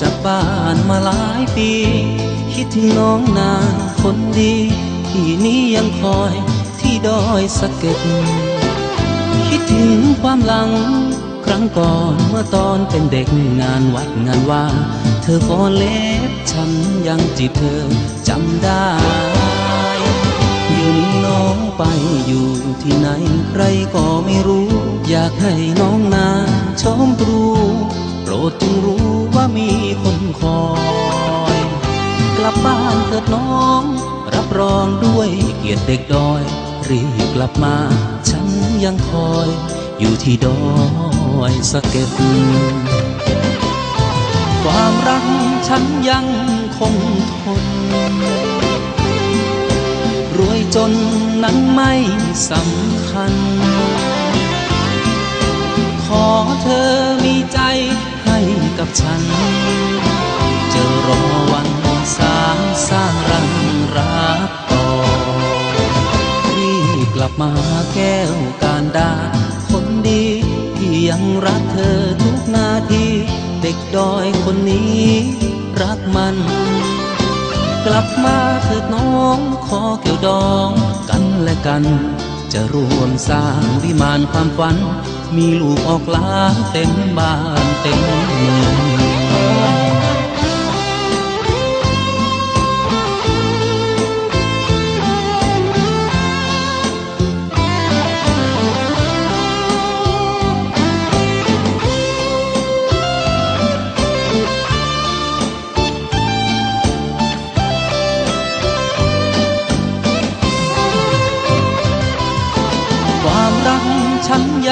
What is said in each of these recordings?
จากบ้านมาหลายปี คิดถึงน้องนานคนดี ที่นี้ยังคอยที่ดอยสะเก็ด คิดถึงความหลัง ครั้งก่อนเมื่อตอนเป็นเด็กงานวัดงานว่า เธอฟอนเล็บฉันยังจีบเธอจำได้อยู่นี้น้องไปอยู่ที่ไหนใครก็ไม่รู้ อยากให้น้องนาชมตรูโปรดจงรู้ มีคนคอย กลับบ้านเถิดน้อง รับรองด้วยเกียรติเด็กดอย รีบกลับมา ฉันยังคอย อยู่ที่ดอยสะเก็ดความรักฉันยังคงทน รวยจนนั้นไม่สำคัญ ขอเธอมีใจ ฉัน จะรอวันสามสร้างรังรักต่อรีบกลับมาแก้วการดา คนดีที่ยังรักเธอทุกนาที เด็กดอยคนนี้รักมัน กลับมาเถิดน้องขอเกี่ยวดองกันและกัน จะร่วมสร้างวิมานความฝัน มีลูกออกล้าเต็มบ้าน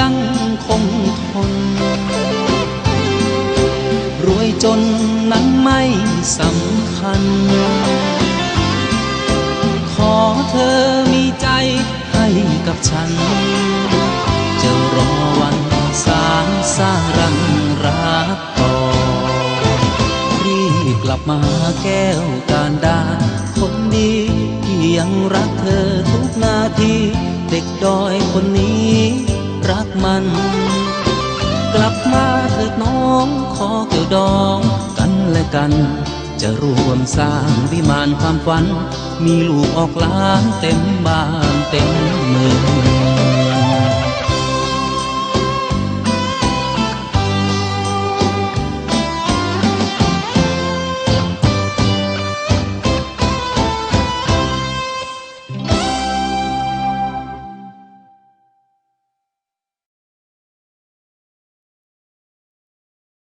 ยังคงทน รวยจนนั้นไม่สำคัญ ขอเธอมีใจให้กับฉัน จะรอวันสามสร้างรังรักต่อ รีบกลับมาแก้วการดา คนดีที่ยังรักเธอทุกนาที เด็กดอยคนนี้ รักมัน กลับมาเถิดน้องขอเกี่ยวดองกันและกัน จะร่วมสร้างวิมานความฝัน มีลูกออกล้านเต็มบ้านเต็มเมือง